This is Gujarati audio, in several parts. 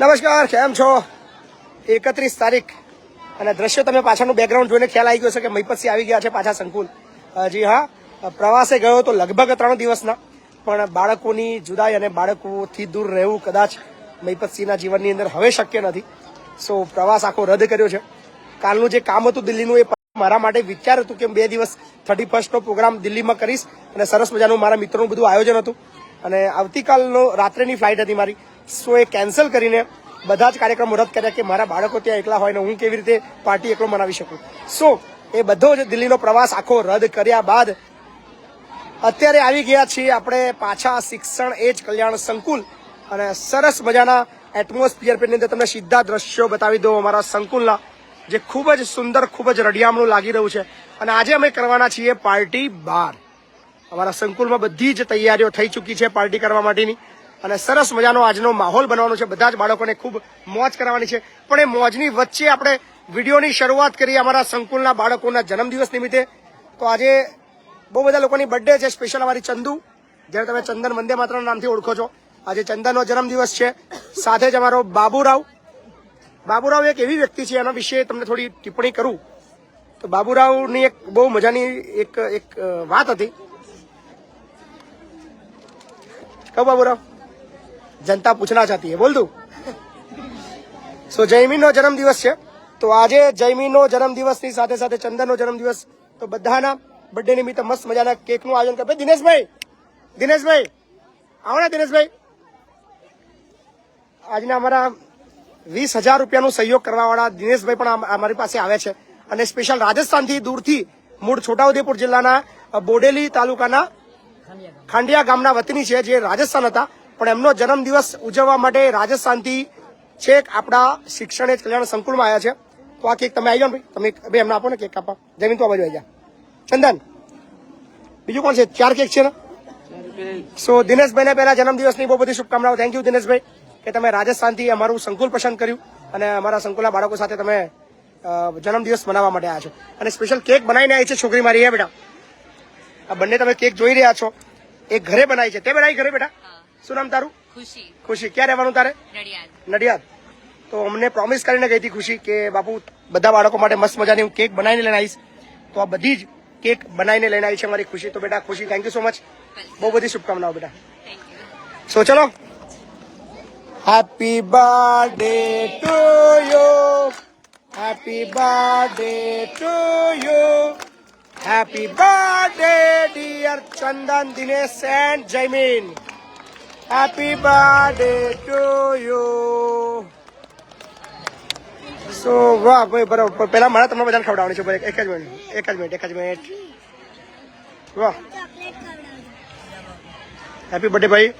નમસ્કાર, કેમ છો? એકત્રીસ તારીખ અને દ્રશ્યો તમે પાછળનું બેકગ્રાઉન્ડ જોઈને ખ્યાલ આવી ગયો છે કે મહીપતસિંહ આવી ગયા છે પાછા સંકુલ. જી હા, પ્રવાસે ગયો તો લગભગ ત્રણ દિવસના, પણ બાળકોની જુદાઈ અને બાળકોથી દૂર રહેવું કદાચ મહીપતસિંહના જીવનની અંદર હવે શક્ય નથી. સો પ્રવાસ આખો રદ કર્યો છે. કાલનું જે કામ હતું દિલ્હીનું એ મારા માટે વિચાર હતું કે બે દિવસ થર્ટી ફર્સ્ટનો પ્રોગ્રામ દિલ્હીમાં કરીશ અને સરસ મજાનું મારા મિત્રોનું બધું આયોજન હતું. અને આવતીકાલનો રાત્રેની ફ્લાઇટ હતી મારી. સો એ કેન્સલ કરીને બધા જ કાર્યક્રમો રદ કર્યા કે મારા બાળકો ત્યાં એકલા હોય ને હું કેવી રીતે પાર્ટી એકલો મનાવી શકું? સો એ બધો જ દિલ્હીનો પ્રવાસ આખો રદ કર્યા બાદ અત્યારે આવી ગયા છીએ આપણે પાછા શિક્ષણ એ જ કલ્યાણ સંકુલ અને સરસ મજાના એટમોસ્ફિયર પેટની અંદર તમને સીધા દ્રશ્યો બતાવી દો અમારા સંકુલના, જે ખૂબ જ સુંદર, ખૂબ જ રડિયામણું લાગી રહ્યું છે. અને આજે અમે કરવાના છીએ પાર્ટી બાર. અમારા સંકુલમાં બધી જ તૈયારીઓ થઈ ચૂકી છે પાર્ટી કરવા માટેની. અને સરસ મજાનો આજનો માહોલ બનવાનો છે. બધા જ બાળકોને ખૂબ મોજ કરવાની છે. પણ એ મોજની વચ્ચે આપણે વિડીયોની શરૂઆત કરી અમારા સંકુલના બાળકોના જન્મદિવસ નિમિત્તે. તો આજે બહુ બધા લોકોની બર્થડે છે સ્પેશિયલ અમારી ચંદુ. જેને તમે ચંદન વંદે માત્રના નામથી ઓળખો છો. આજે ચંદનનો જન્મદિવસ છે. સાથે જ અમારો બાબુરાવ. બાબુરાવ એક એવી વ્યક્તિ છે, એના વિશે તમને થોડી ટિપ્પણી કરું. તો બાબુરાવની એક બહુ મજાની એક એક વાત હતી. કહું બાબુરાવ. જનતા પૂછના ચાહતી હે. બોલ દઉં સો જયમીનનો જન્મદિવસ છે. તો આજે જયમીનનો જન્મદિવસની સાથે સાથે ચંદનનો જન્મદિવસ. તો બધાના બર્થડે નિમિત્તે મસ્ત મજાના કેકનું આયોજન કરે. દિનેશભાઈ. દિનેશભાઈ. આવો ને દિનેશભાઈ. આજના અમારા વીસ હજાર રૂપિયાનો સહયોગ કરવાવાળા દિનેશભાઈ પણ અમારી પાસે આવે છે. અને સ્પેશિયલ રાજસ્થાનથી દૂરથી મૂળ છોટાઉદેપુર જિલ્લાના બોડેલી તાલુકાના ખાંડિયા ગામના વતની છે, જે રાજસ્થાન હતા. પણ એમનો જન્મદિવસ ઉજવવા માટે રાજસ્થાનથી છેક આપણા શિક્ષણ એજ કલ્યાણ સંકુલમાં આવ્યા છે. તો આ કેક તમે આવી જાઓ તમે ભાઈ એમને આપો ને કેક આપવા. જમીન તો આ બાજુ આવી જા. ચંદન, બીજું કોણ છે? ચાર કેક છે ને? સો દિનેશભાઈને પહેલા જન્મદિવસની બહુ બધી શુભકામનાઓ. થેન્ક યુ દિનેશભાઈ, કે તમે રાજસ્થાનથી અમારું સંકુલ પસંદ કર્યું અને અમારા સંકુલના બાળકો સાથે તમે જન્મદિવસ મનાવવા માટે આવ્યા છો. અને સ્પેશિયલ કેક બનાવીને આવી છે છોકરી મારી એ બેટા? આ બંને તમે કેક જોઈ રહ્યા છો. એ ઘરે બનાવી છે. તે બનાવી ઘરે, બેટા? શું નામ તારું? ખુશી. ખુશી. ક્યાં રહેવાનું તારે? નડિયાદ. નડિયાદ. તો અમને પ્રોમિસ કરીને ગઈ હતી ખુશી કે બાપુ બધા બાળકો માટે મસ્ત મજાની હું કેક બનાવીને લઈને આવીશ. તો આ બધી જ કેક બનાવીને લઈને આવી છે મારી ખુશી. તો બેટા ખુશી થેન્ક યુ સો મચ બહુ બધી શુભકામનાઓ બેટા. થેન્ક યુ સો ચલો. Happy birthday to you happy birthday to you happy birthday dear Chandan Dinesh and Jaymin happy birthday to you so વાહ ભાઈ બરાબર. પેલા મારે તમને બધાને ખવડાવવાની છે ભાઈ એક જ મિનિટ એક જ મિનિટ એક જ મિનિટ વાહ. હેપી બર્થડે ભાઈ.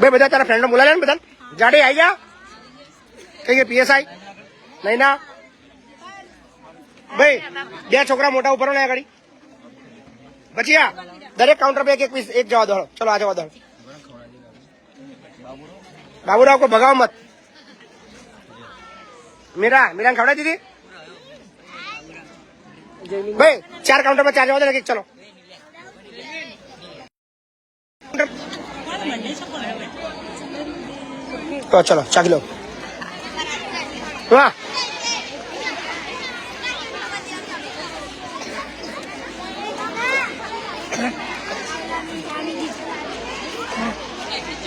બે બધા તારા ફ્રેન્ડો બોલાવ્યા ને બધા જાડે આવી જા કઈ કે પીએસઆઈ નહીં ના ભાઈ બે છોકરા મોટા ઉપર ને આગળ પછી આ દરેક કાઉન્ટર પર એક એક પીસ એક જવા દો ચલો આ જવા દો બાબુરાવ કો ભગાવ મત મીરા મીરા ખવડાવી દીધી ભાઈ ચાર કાઉન્ટર પર ચાર જવા દો ને એક એક ચલો તો ચલો ચાખી લો. વાહ!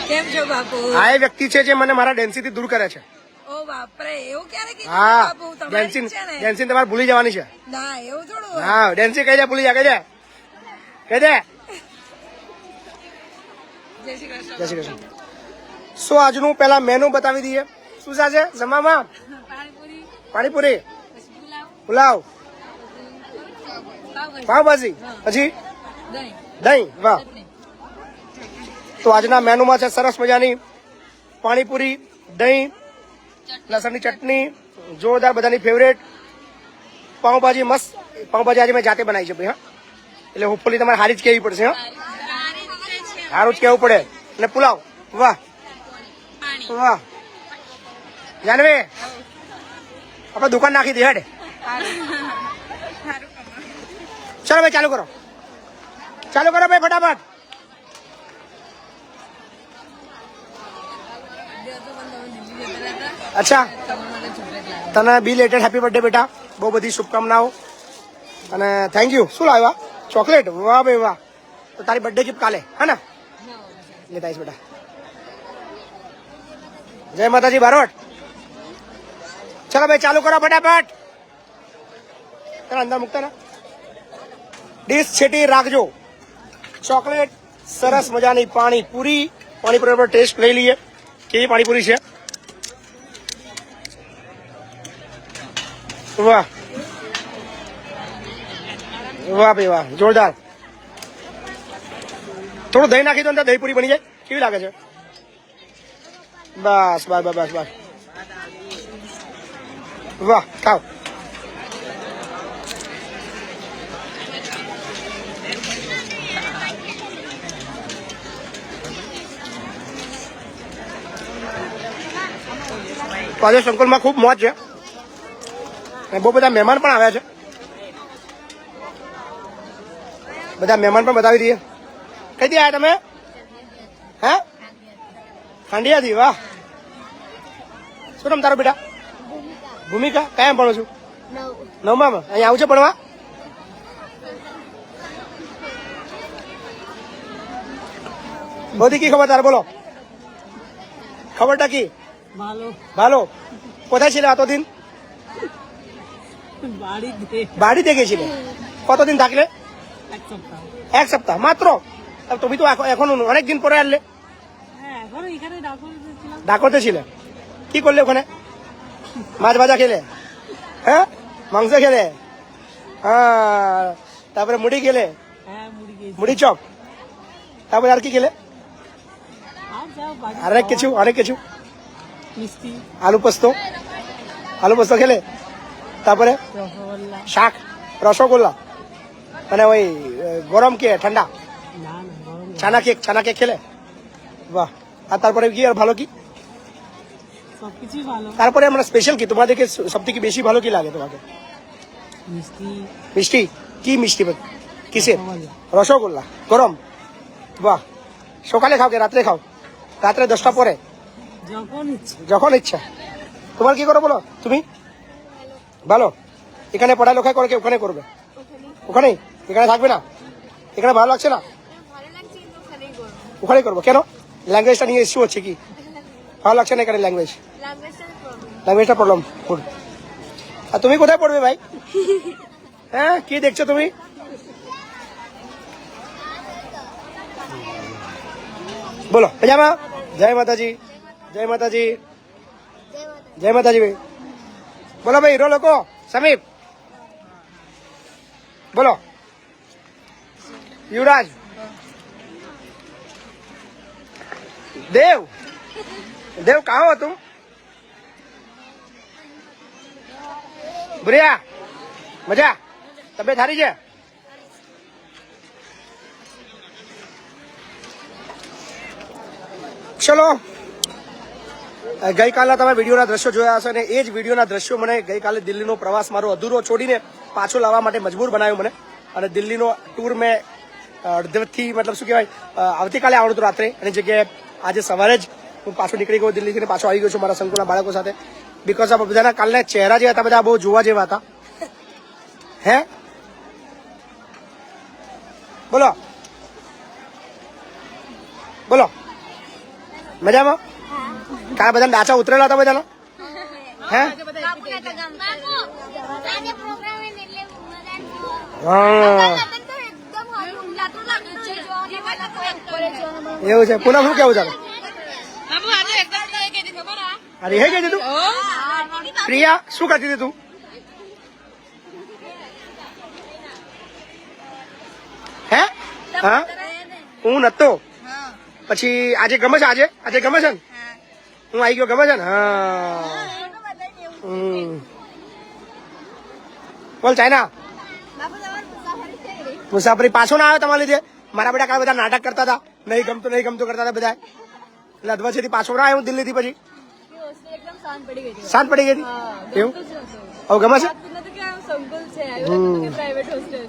કેમ છો બાપુ? આ એ વ્યક્તિ છે જે મને મારા ડેન્સી થી દૂર કરે છે. ઓ બાપરે એવું ક્યારે કીધું બાપુ? ડેન્સિંગ ને? ડેન્સિંગ તમારે ભૂલી જવાની છે. ના એવું થોડું હા ડેન્સિંગ કહી દે ભૂલી જા કહી દે. કહી દે. જય શ્રી કૃષ્ણ. જય શ્રી કૃષ્ણ. શું આજનું પેલા મેનુ બતાવી દઈએ? શું છે જમામાં પાણીપુરી પાણીપુરી. પુલાવ. પાવભાજી. હજી દહીં. વાહ. તો આજના મેનુમાં છે સરસ મજાની પાણીપુરી દહીં લસણની ચટણી જોરદાર બધાની ફેવરેટ પાઉંભાજી મસ્ત. પાઉંભાજી આજે મેં જાતે બનાવી છે ભાઈ હા. એટલે હોપફુલી તમારે હારી જ કહેવી પડશે હા. સારું જ કહેવું પડે. અને પુલાવ. વાહ. વાહ. જાનવી, આપણે દુકાન નાખી દે, હેડ. ચાલો ભાઈ, ચાલુ કરો. ચાલુ કરો ભાઈ, ફટાફટ. અચ્છા. તને બી લેટેડ હેપી બર્થડે બેટા. બહુ બધી શુભકામનાઓ. અને થેન્ક યુ શું લાવ્યા? ચોકલેટ? વાહ ભાઈ, વાહ. તો તારી બર્થડે ગિફ્ટ કાલે, હે ને? લેતા આવીશ બેટા. જય માતાજી, બારોટ. ચલો ભાઈ, ચાલુ કરો ફટાફટ. ચાલો, અંદર મૂકતા ને ડીશ છેટી રાખજો. ચોકલેટ સરસ મજાની પાણીપુરી. પાણીપુરી પર ટેસ્ટ લઈ લઈએ. કેવી પાણીપુરી છે? વાહ. વાહ ભાઈ, વાહ. જોરદાર. થોડું દહીં નાખી દો અંદર દહીં બની જાય. કેવી લાગે છે? બસ બસ બસ બસ વાહ ખાઓ આજે સંકુલમાં ખૂબ મોજ છે. અને બહુ બધા મહેમાન પણ આવ્યા છે. બધા મહેમાન પણ બતાવી દઈએ. કઈ દે આવ્યા તમે? ખાંડિયાથી વાહ શું નામ તારો બેટા ભૂમિકા કયા ભણો છું નવમામાં અહીંયા આવું છે ભણવા બધી કી খবর তার বলো খবরটা কি ভালো ভালো কোথায় ছিলে এতদিন বাড়িতে বাড়িতে গেছিলে কতদিন থাকলে এক সপ্তাহ এক সপ্তাহ মাত্র তা তুমি তো এখন এখন অনেক দিন পরে আনলে ডাকতে ছিলে? কি করলে ওখানে? মাছ ভাজা খেলে? হ্যাঁ? মাংস খেলে? হ্যাঁ তারপরে মুড়ি খেলে? হ্যাঁ মুড়ি চপ? তারপরে আর কি খেলে? অনেক কিছু অনেক কিছু। আলু পোস্ত। আলু পোস্ত খেলে? তারপরে? শাক? রসগোল্লা? মানে ওই গরম কে ঠান্ডা। ছানা কেক ছানা কেক খেলে? বাহ। আর তারপরে কি আর ভালো কি? তারপরে আমরা স্পেশাল কি? তোমাদেরকে সব থেকে বেশি ভালো কি লাগে তোমাকে? মিষ্টি। মিষ্টি? কি মিষ্টি কিসের? রসগোল্লা। রসগোল্লা। গরম। বাহ। সকালে খাও কে? রাত্রে খাও? রাত্রে দশটা পরে? যখন ইচ্ছা। তোমার কি করো বলো? তুমি? ভালো। এখানে পড়ালেখা করে কি? ওখানে করবে। ওখানেই এখানে থাকবে না? এখানে ভালো লাগছে না? ওখানে করব। কেন? ল্যাঙ্গুয়েজটা নিয়ে ইস্যু হচ্ছে কি ভালো লাগছে না এখানে ল্যাঙ্গুয়েজ ল্যাঙ্গুয়েজটা প্রবলেম গুড আর তুমি কোথায় পড়বে ভাই হ্যাঁ কি দেখছো তুমি બોલો મજામાં જય માતાજી જય માતાજી જય માતાજી ભાઈ બોલો ભાઈ હીરો લોકો સમીપ બોલો યુવરાજ દેવ દેવ કહા હતું બુરિયા મજા? તબિયત સારી છે? ચલો ગઈકાલના તમે વિડીયોના દ્રશ્યો જોયા હશે અને એ જ વિડીયોના દ્રશ્યો મને ગઈકાલે દિલ્હીનો પ્રવાસ મારો અધૂરો છોડીને પાછો લાવવા માટે મજબૂર બનાવ્યો મને. અને દિલ્હીનો ટૂર મેં અડધથી મતલબ શું કહેવાય? આવતીકાલે આવડતું રાત્રે એની જગ્યાએ આજે સવારે જ હું પાછો નીકળી ગયો દિલ્હીથી પાછો આવી ગયો છું મારા સંકુલના બાળકો સાથે. બિકોઝ આ બધાના કાલના ચહેરા જે હતા બધા બહુ જોવા જેવા હતા. હે? બોલો. બોલો. મજામાં? કાલ બધા ડાચા ઉતરેલા હતા બધાના? હે? હા. એવું છે? પૂનમ શું કેવું ચાલે અરે હે કીધું તું પ્રિયા શું કરતી હતી તું? હે? હા? હું નતો. પછી આજે ગમે છે આજે? આજે ગમે છે ને? હું આવી ગયો ગમે છે ને? હા. હમ. બોલ ચાઇના. મુસાફરી પાછો ના આવ્યો તમારા લીધે? મારા બેટા કાલે બધા નાટક કરતા હતા? નહીં ગમતું નહીં ગમતું કરતા હતા બધા એટલે અધવચ્ચેથી પાછો ના આવ્યો દિલ્હીથી પછી? શાંત પડી ગઈ હતી? શાંત પડી ગઈ એવું હવે ગમે છે?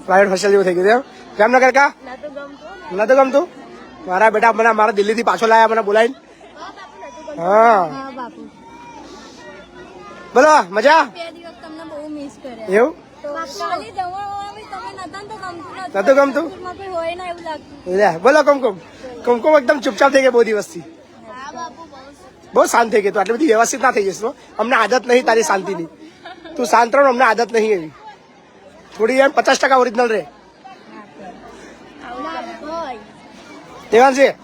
પ્રાઇવેટ હોસ્ટેલ જેવું થઈ ગયું એમ? જામનગર કા? ના તો ગમતું નતું ગમતું? મારા બેટા મને મારા દિલ્હીથી પાછો લાયા મને બોલાવીને. હા હા. બોલો મજા? એવું? નતા ગમતું લે બોલો કુમકુમ કુમકુમ એકદમ ચૂપચાપ થઈ ગયા બહુ દિવસથી. બહુ શાંત થઈ ગઈ તું. આટલી બધી વ્યવસ્થિત ના થઈ જશે અમને આદત નહીં તારી શાંતિની. તું શાંત રહો અમને આદત નહીં એવી. થોડી એમ પચાસ ટકા ઓરિજિનલ રહે દેવાનજી છે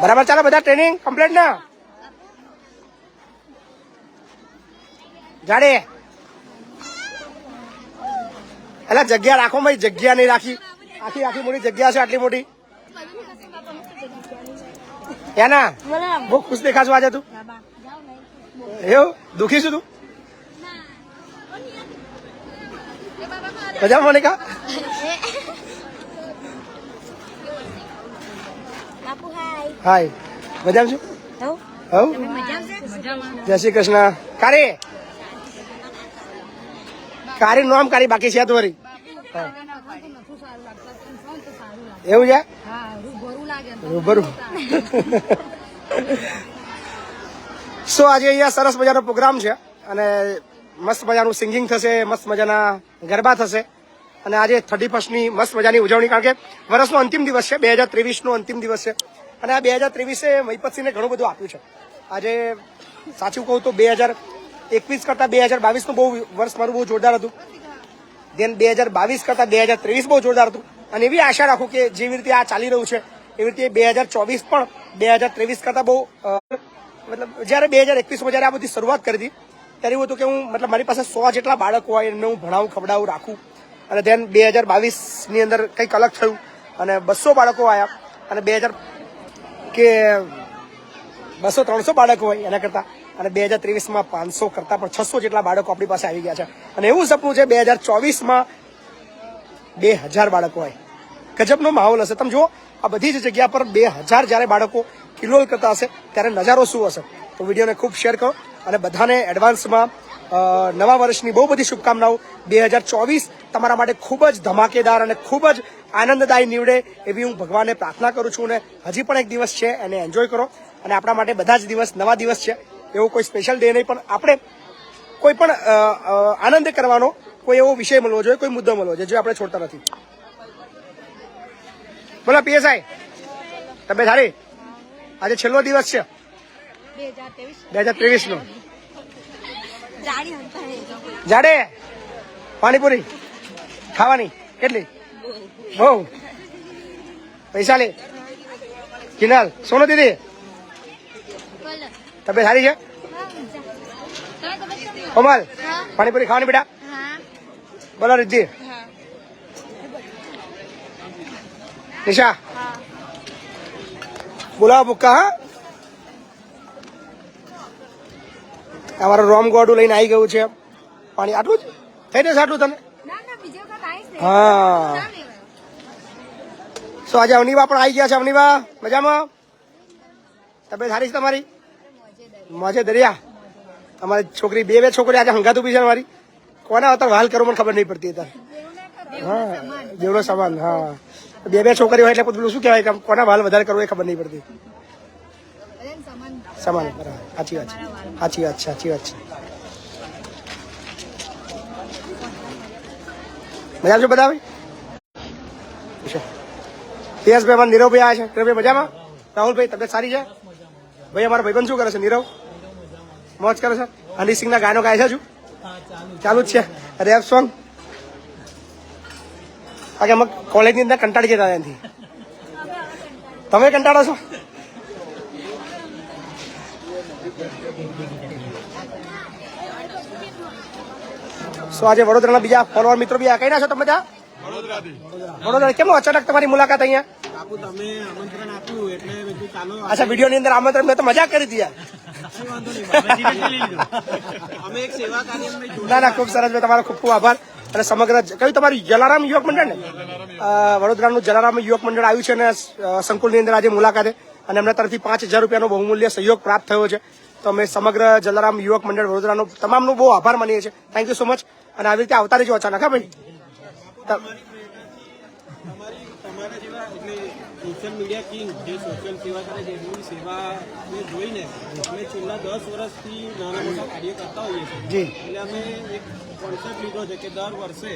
બરાબર ચાલો બધા ટ્રેનિંગ કમ્પ્લીટ ના? જાડે. એટલે જગ્યા રાખો ભાઈ જગ્યા નહીં રાખી. આખી આખી મોટી જગ્યા છે આટલી મોટી. એના? બહુ ખુશ દેખાશો આજે તું. એવું? દુખી છું તું? મજા મોનિકા. હાય. મજામાં? છું જય શ્રી કૃષ્ણ. કારી? કારી નામ કારી બાકી છે તો હા. એવું છે? રૂબરૂ. સો આજે અહીંયા સરસ મજાનો પ્રોગ્રામ છે અને મસ્ત મજાનું સિંગિંગ થશે મસ્ત મજાના ગરબા થશે અને આજે થર્ટી ફર્સ્ટની મસ્ત મજાની ઉજવણી કારણ કે વર્ષનો અંતિમ દિવસ છે બે હજાર ત્રેવીસનો અંતિમ દિવસ છે અને આ બે હજાર ત્રેવીસે મહિપતસિંહને ઘણું બધું આપ્યું છે. આજે સાચું કહું તો બે હજાર એકવીસ કરતાં બે હજાર બાવીસનું બહુ વર્ષ મારું બહુ જોરદાર હતું. દેન બે હજાર બાવીસ કરતાં બે હજાર ત્રેવીસ બહુ જોરદાર હતું. અને એવી આશા રાખું કે જેવી રીતે આ ચાલી રહ્યું છે, એવી રીતે બે હજાર ચોવીસ પણ બે હજાર ત્રેવીસ કરતાં બહુ મતલબ જ્યારે બે હજાર એકવીસમાં જ્યારે આ બધી શરૂઆત કરી હતી, ત્યારે એવું હતું કે હું, મતલબ મારી પાસે સો જેટલા બાળકો હોય, એમને હું ભણાવું, ખવડાવું, રાખું. અને ધેન બે હજાર બાવીસની અંદર કંઈક અલગ થયું અને બસો બાળકો આવ્યા અને બે હજાર કે બસો ત્રણસો બાળકો હોય એના કરતાં. અને બે હજાર ત્રેવીસમાં પાંચસો કરતાં પણ છસો જેટલા બાળકો આપણી પાસે આવી ગયા છે. અને એવું સપનું છે બે હજાર ચોવીસમાં બે હજાર બાળકો હોય. ગજબનો માહોલ હશે. તમે જુઓ, આ બધી જ જગ્યા પર બે હજાર જ્યારે બાળકો કિલોલ કરતા હશે, ત્યારે નજારો શું હશે? તો વિડીયોને ખૂબ શેર કરો અને બધાને એડવાન્સમાં નવા વર્ષની બહુ બધી શુભકામનાઓ. બે હજાર ચોવીસ તમારા માટે ખૂબ જ ધમાકેદાર અને ખૂબ જ આનંદદાયી નીવડે એવી હું ભગવાનને પ્રાર્થના કરું છું અને હજી પણ એક દિવસ છે, એને એન્જોય કરો. અને આપણા માટે બધા જ દિવસ નવા દિવસ છે. એવો કોઈ સ્પેશિયલ ડે નહીં, પણ આપણે કોઈ પણ આનંદ કરવાનો કોઈ એવો વિષય મળવો જોઈએ, કોઈ મુદ્દો મળવો જોઈએ, જે આપણે છોડતા નથી. બોલો, પીએસઆઈ, તબિયત સારી? આજે છેલ્લો દિવસ છે. બે હજાર ત્રેવીસ નો જાડે? પાણીપુરી? ખાવાની? કેટલી? બહુ. પૈસા લે. કિનાલ, સોનો દીદી? તબિયત સારી છે? તમે કોમલ, પાણીપુરી ખાવાની બેટા? બોલો રિદ્ધિ. નિશા. બોલાવો બુક્કા હા? અમારું રોમ ગોડું લઈને આવી ગયું છે. પાણી આટલું જ? થઈ જશે આટલું ને હા. સો આજે અવનીવા પણ આવી ગયા છે અવનીવા? મજામાં? તબિયત સારી છે તમારી? મોજે દરિયા અમારી છોકરી બે બે છોકરી આજે હંગાત ઊભી છે અમારી કોના અત્યારે હાલ કરવું મને ખબર નહીં પડતી અત્યારે હા જેવડો સામાન હા બે બે છોકરીઓ હોય એટલે પેલું શું કહેવાય કે આમ કોના હાલ વધારે કરવું એ ખબર નહીં પડતી સમાન બરાબર સાચી વાત છે સાચી વાત છે સાચી વાત છે મજા છો બધા ભાઈ યશભાઈ અમારા નીરવભાઈ આવ્યા છે નીરવભાઈ મજામાં રાહુલભાઈ તબિયત સારી છે ભાઈ અમારા ભાઈબંધ શું કરે છે? નીરવ? મોજ કરે છે? હની સિંહના ગાયનો ગાય છે છું ચાલુ જ છે. Rap song. કારણ અમે કોલેજની અંદર કંટાળી જતા એનાથી. તમે કંટાળો છો? સો આજે વડોદરાના બીજા ફોલોવર મિત્રો બી આ કઈ ના છો તમે ત્યાં? વડોદરા કેમ અચાનક તમારી મુલાકાત અહીંયા? બાપુ તમે આમંત્રણ આપ્યું એટલે મેં વીડિયો ની અંદર આમંત્રણ મેં તો મજા કરી હતી ના ના ખૂબ સરસ ભાઈ તમારો ખૂબ ખૂબ આભાર. અને સમગ્ર કયું તમારું જલારામ યુવક મંડળ ને? વડોદરાનું જલારામ યુવક મંડળ આવ્યું છે અને સંકુલની અંદર આજે મુલાકાતે. અને એમના તરફથી પાંચ હજાર રૂપિયાનો બહુમૂલ્ય સહયોગ પ્રાપ્ત થયો છે. તો અમે સમગ્ર જલારામ યુવક મંડળ વડોદરાનો તમામનો બહુ આભાર માનીએ છીએ. થેન્ક યુ સો મચ અને આવી રીતે આવતા રહેજો અચાનક હા ભાઈ ત- તમારી તમારા જેવા એટલે સોશિયલ મીડિયા કિંગ જે સોશિયલ સેવા કરે છે એમની સેવાને જોઈને અમે છેલ્લા દસ વર્ષથી નાના મોટા કાર્ય કરતા હોઈએ છીએ એટલે અમે એક કોન્સેપ્ટ લીધો છે કે દર વર્ષે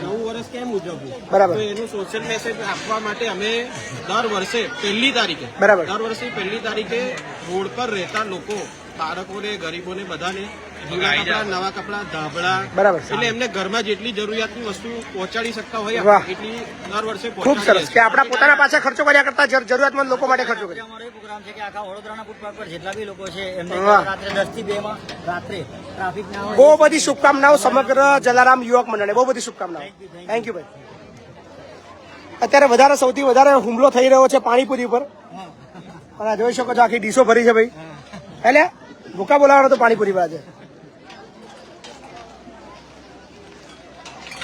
નવું વર્ષ કેમ ઉજવવું બરાબર. તો એનું સોશિયલ મેસેજ આપવા માટે અમે દર વર્ષે પહેલી તારીખે બરાબર. દર વર્ષે પહેલી તારીખે રોડ પર રહેતા લોકો બાળકોને ગરીબોને બધાને નવા કપડા ધાબળા. બરાબર. એટલે એમને ઘરમાં જેટલી જરૂરિયાતની વસ્તુ પહોંચાડી શકતા હોય એટલી દર વર્ષે ખૂબ સરસ કે આપણા પોતાના પાસે ખર્ચો કર્યા કરતા જરૂ- જરૂરિયાતમંદ લોકો માટે ખર્ચો કર્યો. અમારો એ પ્રોગ્રામ છે કે આખા વડોદરાના ફૂટપાથ પર જેટલા બી લોકો છે એમને રાત્રે દસથી બે માં રાત્રે ટ્રાફિક ના હોય. બહુ બધી શુભકામનાઓ સમગ્ર જલારામ યુવક મંડળને. બહુ બધી શુભકામનાઓ. થેન્ક યુ ભાઈ. અત્યારે વધારે સૌથી વધારે હુમલો થઈ રહ્યો છે પાણીપુરી ઉપર. અને જોઈ શકો છો આખી ડીશો ભરી છે ભાઈ. એટલે ભૂકા બોલાવવાનો તો પાણીપુરી પર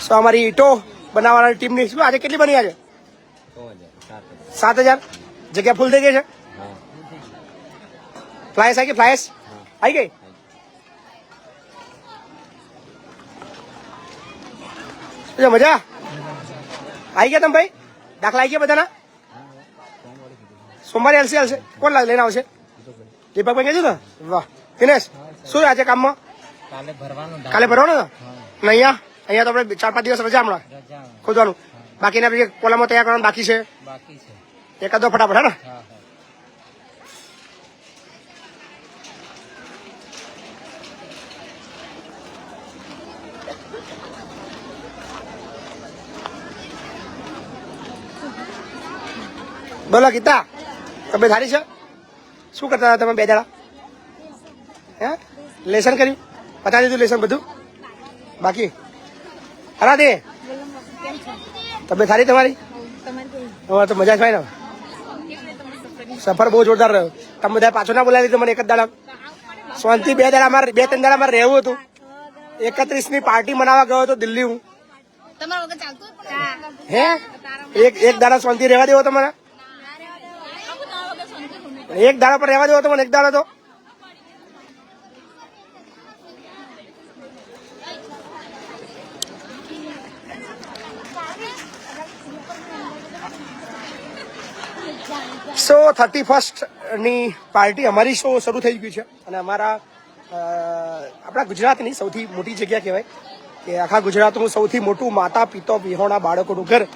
સો અમારી ઈટો બનાવવાની ટીમની આજે કેટલી બની આજે? સાત હજાર? જગ્યા ફૂલ થઈ ગઈ છે? ફ્લાયસ આવી ગઈ ફ્લાયસ? આવી ગઈ? મજા? આવી ગયા તમે ભાઈ? દાખલા આવી ગયા બધાના? સોમવારે એલસી આવશે કોણ લઈને આવશે? દીપકભાઈ કહેજો ને. વાહ. દિનેશ શું આજે કામમાં? કાલે ભરવાનું કાલે ભરવાનું ને અહીંયા? અહીંયા તો આપણે ચાર પાંચ દિવસ રજા હમણાં. ખોદવાનું. બાકીના પછી કોલામાં તૈયાર કરવાનું બાકી છે. એકાદો ફટાફટ હે ને બોલો ગીતા. તમે સારી છે? શું કરતા હતા તમે બે દાડા? હે? લેસન કર્યું? પતાવી દીધું લેસન બધું? બાકી? દે તબિયત સારી તમારી? હવે તો મજા જ ભાઈ ને? સફર બહુ જોરદાર રહ્યો. તમે બધા પાછો ના બોલાવી દીધો મને એક જ દાડા. શાંતિ બે દાડા મારે બે ત્રણ દાડા મારે રહેવું હતું. એકત્રીસની પાર્ટી મનાવવા ગયો હતો દિલ્હી હું. તમારા વગર ચાલતું જ પણ હે. એક એક દાડા શાંતિ રહેવા દેવો તમારે? એક દાડા પર રહેવા દેવો તો મને એક દાડા તો. સો થર્ટી ફર્સ્ટની પાર્ટી અમારી શો શરૂ થઈ ગયું છે અને અમારા આપણા ગુજરાતની સૌથી મોટી જગ્યા કહેવાય કે આખા ગુજરાતનું સૌથી મોટું માતા પિતા વિહોણા બાળકોનું ઘર,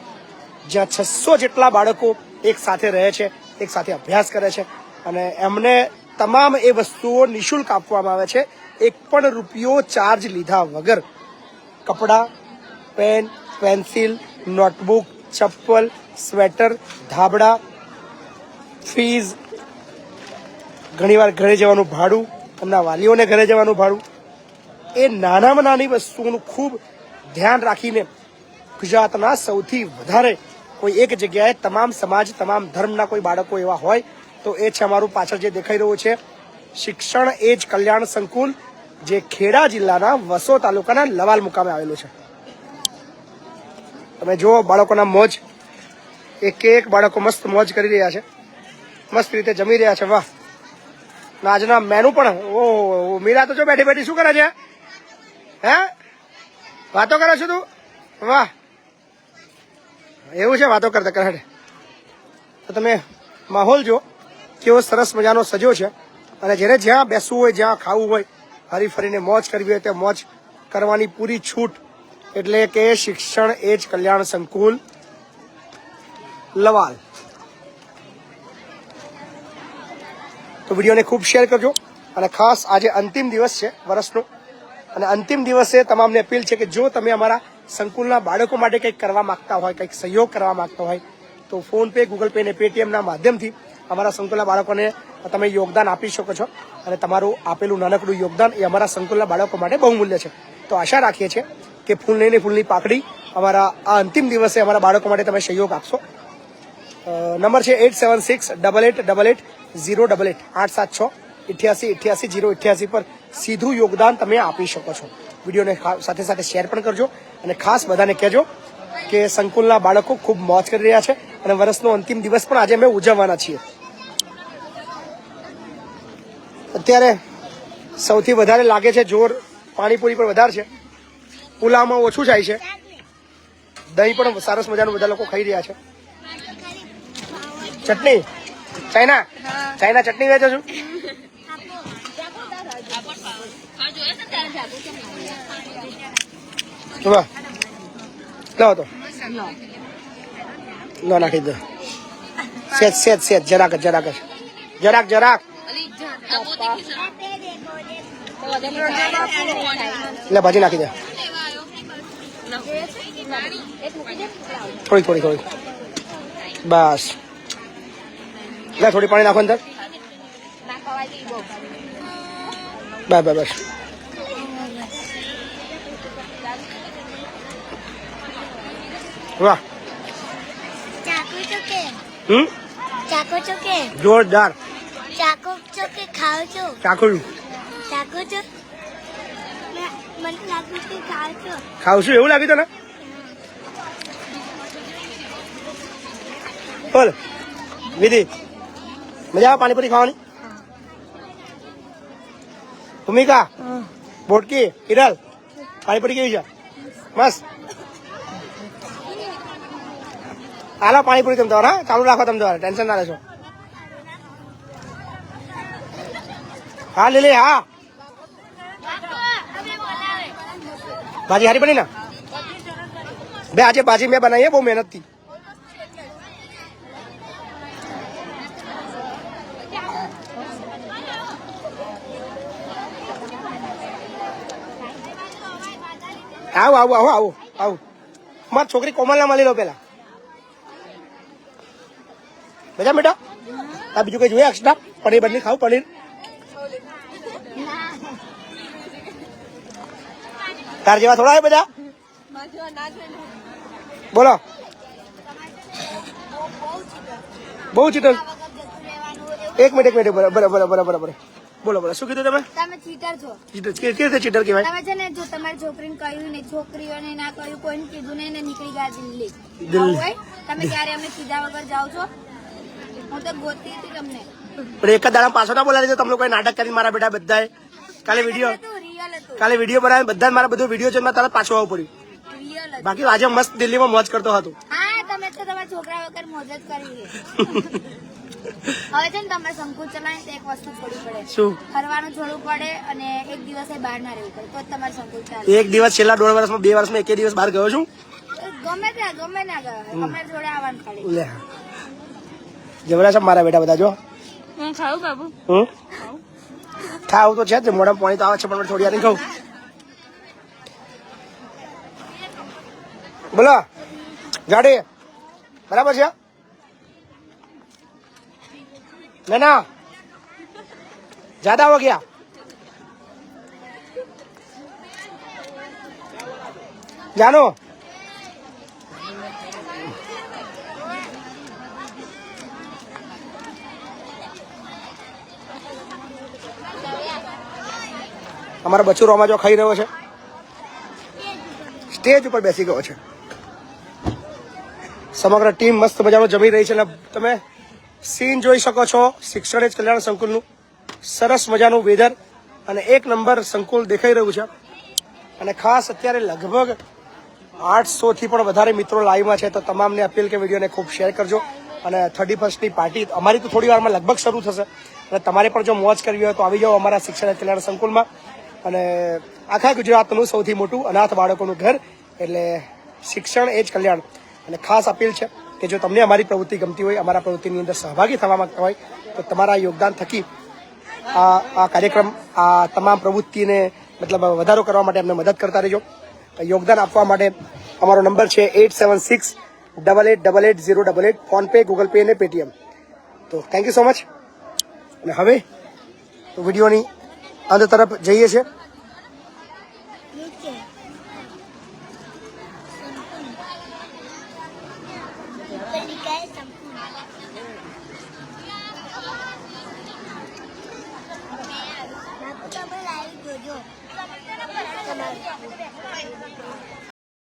જ્યાં છસો જેટલા બાળકો એક સાથે રહે છે, એક સાથે અભ્યાસ કરે છે અને એમને તમામ એ વસ્તુઓ નિઃશુલ્ક આપવામાં આવે છે. એક પણ રૂપિયો ચાર્જ લીધા વગર કપડાં પેન પેન્સિલ નોટબુક ચપ્પલ સ્વેટર ધાબળા ફીઝ ઘણીવાર ઘરે જવાનું ભાડું, એમના વાલીઓને ઘરે જવાનું ભાડું. એ નાનામાં નાની વસ્તુઓનું ખૂબ ધ્યાન રાખીને ગુજરાતના સૌથી વધારે કોઈ એક જગ્યાએ તમામ સમાજ, તમામ ધર્મના કોઈ બાળકો એવા હોય, તો એ છે અમારું પાછળ જે દેખાઈ રહ્યું છે. શિક્ષણ એ જ કલ્યાણ સંકુલ, જે ખેડા જિલ્લાના વસો તાલુકાના લવાલ મુકામે આવેલું છે. તમે જુઓ બાળકોના મોજ. એક એક બાળકો મસ્ત મોજ કરી રહ્યા છે. મસ્ત રીતે જમી રહ્યા છે, વાહ. આજના મેનુ પણ, ઓ મીરા તો જો બેઠી બેઠી શું કરે છે? હે? વાતો કરે છે તું? વાહ. એવું છે, વાતો કરતા કરે તો તમે માહોલ જો કેવો સરસ મજાનો સજો છે. અને જેને જ્યાં બેસવું હોય, જ્યાં ખાવું હોય, હરી ફરીને મોજ કરવી હોય ત્યાં મોજ કરવાની પૂરી છૂટ. એટલે કે શિક્ષણ એજ કલ્યાણ સંકુલ. લવાલ. તો વિડીયોને ખૂબ શેર કરજો. અને ખાસ આજે અંતિમ દિવસ છે વર્ષનો અને અંતિમ દિવસે તમામને અપીલ છે કે જો તમે અમારા સંકુલના બાળકો માટે કંઈક કરવા માંગતા હોય, કંઈક સહયોગ કરવા માંગતા હોય, તો ફોન પે, ગૂગલ પે અને પેટીએમના માધ્યમથી અમારા સંકુલના બાળકોને તમે યોગદાન આપી શકો છો. અને તમારું આપેલું નાનકડું યોગદાન એ અમારા સંકુલના બાળકો માટે બહુમૂલ્ય છે. તો આશા રાખીએ છીએ કે ફૂલ લઈને ફૂલની પાકડી અમારા આ અંતિમ દિવસે અમારા બાળકો માટે તમે સહયોગ આપશો. નંબર છે eight seven six double eight double eight zero double eight, આઠ સાત છ, ઇઠ્યાસી ઇઠ્યાસી જીરો ઇઠ્યાસી પર સીધું યોગદાન તમે આપી શકો છો. વિડીયોને સાથે સાથે શેર પણ કરજો અને ખાસ બધાને કહેજો કે સંકુલના બાળકો ખૂબ મોજ કરી રહ્યા છે અને વર્ષનો અંતિમ દિવસ પણ આજે અમે ઉજવવાના છીએ. અત્યારે સૌથી વધારે લાગે છે જોર પાણીપુરી પર વધારે છે. પુલાવમાં ઓછું જાય છે. દહીં પણ સરસ મજાનું બધા લોકો ખાઈ રહ્યા છે. ચટણી? ચાઇના? ચાઇના ચટણી વેચો છું? લાવો તો. લો, નાખી દો. સેજ સેજ સેજ જરાક જરાક જરાક જરાક. એટલે ભાજી નાખી દે. થોડી થોડી થોડી બસ. લે થોડી પાણી નાખો અંદર. બસ બસ બસ. વાહ. ચાકુ ચોકે હમ? ચાકુ ચોકે જોરદાર. ચાકુ ચોકે ખાવ છો? ચાખું ચાકુ ચો મને લાગ્યું કે ખાવ છો. ખાવ છું એવું લાગ્યું તને? બોલ. વિધિ. મજા આવે પાણીપુરી ખાવાની ભૂમિકા બોટકી હિરલ પાણીપુરી કેવી છે મસ્ત હાલો પાણીપુરી તમે તમારા હા ચાલુ રાખો તમે તમારે ટેન્શન ના લેશો હા લીલી હા ભાજી હારી બની ને બે આજે ભાજી મેં બનાવી હે, બહુ મહેનતથી આવો આવો આવો આવો આવો. મારી છોકરી કોમલના માલી લો પેલા બધા બેટા? આ બીજું કઈ જોઈએ? એક્સ્ટ્રા પનીર બની ખાવ પનીર. તાર જેવા થોડા બધા? બોલો. બહુ ચીટલ એક મિનિટ એક મિનિટ, બરાબર બરાબર બરાબર બરાબર. બોલો બોલો શું કીધું તમે? તમે ચીટર છો. કેવી રીતે ચીટર કહેવાય? તમે છે ને જો તમારી છોકરીને કહ્યું ને છોકરીઓને ના કહ્યું કોઈને કીધું નહીં ને નીકળી ગયા દિલ્હી. દિલ્હી. તમે ક્યારે અમને કીધા વગર જાઓ છો? હું તો ગોતી હતી તમને. પણ એક જ દાડા પાછો ના બોલાવી તમે કોઈ નાટક કરીને મારા બેટા બધાએ. કાલે વીડિયો કાલે વીડિયો બનાવી બધા મારા બધું વીડિયો છે તારા પાછો આવવું પડ્યું. બાકી આજે મસ્ત દિલ્હીમાં મોજ કરતો હતો. હા તમે તો તમારા છોકરા વગર મોજ જ કરી હવે છે ને તમારે સંકુચ ચલાવીને તો એક વસ્તુ છોડવી પડે. શું? ફરવાનું છોડવું પડે અને એક દિવસ બહાર ના રહેવું પડે. તો જ તમારે સંકુચ ચાલે. એક દિવસ છેલ્લા દોઢ વર્ષમાં બે વર્ષમાં એક દિવસ બહાર ગયો છું? ગમે ત્યાં ગમે ના ગયો. અમારે જોડે આવવાનું ખાલી. લે. જબરા છે મારા બેટા બધા જો. ખાવું બાબુ? હમ? ખાવું તો છે જ મોઢામાં પાણી તો આવે છે પણ થોડી વાર નહીં બોલો. ગાડી. બરાબર છે? ના ના हो गया। जानो। અમારો બચ્ચુ રોમા જો ખાઈ રહ્યો છે. સ્ટેજ ઉપર બેસી ગયો છે. સમગ્ર ટીમ મસ્ત મજાનો જમી રહી છે અને તમે? સીન જોઈ શકો છો. શિક્ષણ જ કલ્યાણ સંકુલનું. સરસ મજાનું વેધર અને એક નંબર સંકુલ દેખાઈ રહ્યું છે. અને ખાસ અત્યારે લગભગ આઠસો થી પણ વધારે મિત્રો લાઈવમાં છે. તો તમામને અપીલ કે વિડીયોને ખૂબ શેર કરજો. અને થર્ટી ફર્સ્ટની પાર્ટી અમારી તો થોડી વારમાં લગભગ શરૂ થશે. અને તમારે પણ જો મોજ કરવી હોય તો આવી જાઓ અમારા શિક્ષણ કલ્યાણ સંકુલમાં. અને આખા ગુજરાતનું સૌથી મોટું અનાથ બાળકોનું ઘર. એટલે શિક્ષણ એ જ કલ્યાણ. અને ખાસ અપીલ છે. કે જો તમને અમારી પ્રવૃત્તિ ગમતી હોય, અમારા પ્રવૃત્તિની અંદર સહભાગી થવા માંગતા હોય, તો તમારા યોગદાન થકી આ આ કાર્યક્રમ, આ તમામ પ્રવૃત્તિને મતલબ વધારો કરવા માટે અમને મદદ કરતા રહેજો. યોગદાન આપવા માટે અમારો નંબર છે eight seven six double eight double eight zero double eight PhonePe Google Pay અને પેટીએમ. તો થેન્ક યુ સો મચ અને હવે વિડીયોની અંદર તરફ જઈએ છીએ.